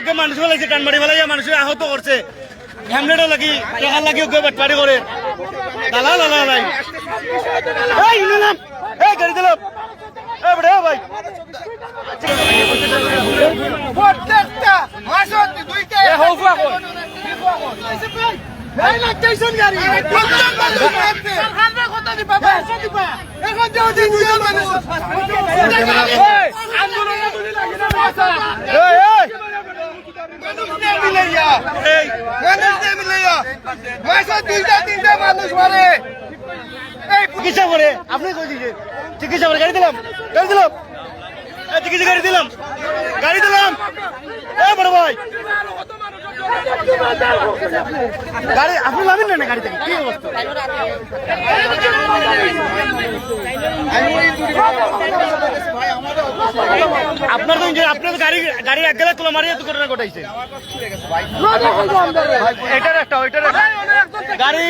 ওকে মানুষ ফেলাইছে কানবাড়ি ফেলাইয়া মানুষ আহত করছে। হ্যামলেটও লাগি টেকার লাগি ওকে বাটপাড়ি করে। দালা দালা নাই এই নাম। এই গাড়ি দিলাম এই বড় ভাই। প্রত্যেকটা মাসত দুইটা এ হৌফা কই? এই লাগতেছেন গাড়ি। প্রত্যেক মাসে দিবা দিবা এখন যাও যে দুজন মানুষ আন্দোলনে তুলি লাগি না পয়সা এই এই মানুষ মিলাইয়া। এই। মিলাইয়া। মাসত দুইটা তিনটা মানুষ মারে। এই চিকিৎসা করে। আপনি কই দিয়েছে চিকিৎসা করে। গাড়ি দিলাম। গাড়ি দিলাম। চিকিৎসা গাড়ি দিলাম। গাড়ি দিলাম। এ বড় ভাই। গাড়ি আপনি নামেন না গাড়ি থেকে? কি অবস্থা? আপনার তো আপনার গাড়ি গাড়ি এক গেলে তোলা মারিয়ে ঘটনা ঘটাইছে এটার একটা, ওইটার গাড়ি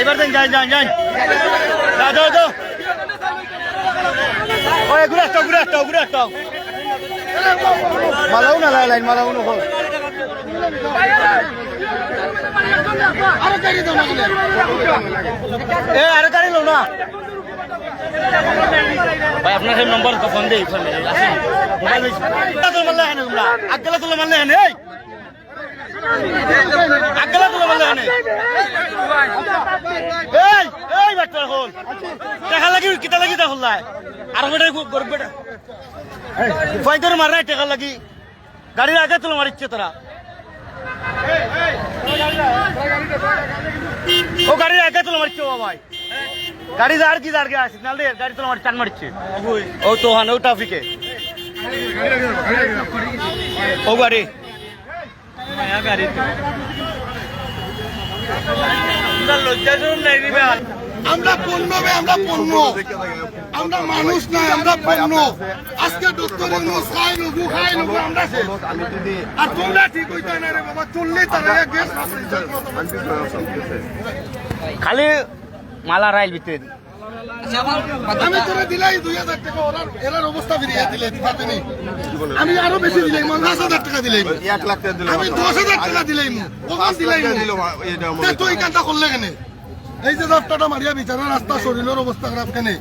এবার দেন যাই যাই যাও যাও যাও ওই, ঘুরে আসতো ঘুরে আসতো ঘুরে আসতো মালাও না লাইন মালাও না হোক এ আরে গাড়ি লো না। ভাই আপনার সেই নম্বর ফোন দেই ফোন আসেন। মোবাইল তোর মারলে তোমরা? আগলা তোলা মারলে এই। আগলা তোলা মারলে এই এই বাট্টার হল। টাকা লাগি কিতা লাগি তা হল্লাই আর বেটা গরিব বেটা। ফাইন করে মার টাকা লাগি। গাড়ির আগে তোলা মারিচ্ছে তোরা। ও গাড়ির আগে তোলা মারছে ও ভাই। গাড়ি যার কি যার গে সিগনাল দিয়ে গাড়ি তোলা মার টান মারছে। ও তো হান ও ট্রাফিকে। ও গাড়ি। আমরা পণ্য বে আমরা পণ্য। আমরা মানুষ নাই আমরা পণ্য। আজকে ডক্টর ইউনুস খাই নবু খাই নবু আমরা আর তোমরা ঠিক হইতে না রে বাবা চললে তারা গ্যাস খালি মালা রাইল ভিতরে আমি তোরা দিলাই দুই হাজার টাকা ওরার এরার অবস্থা ফিরিয়ে দিলে দিতে নেই। আমি আরও বেশি দিলাই পঞ্চাশ হাজার টাকা দিলাই। এক লাখ টাকা দিলাম আমি দশ হাজার টাকা দিলাই দিলাই তুই কান্তা করলে কেনে? এই যে রাস্তাটা মারিয়া বিচারা রাস্তা শরীরের অবস্থা খারাপ কেনে?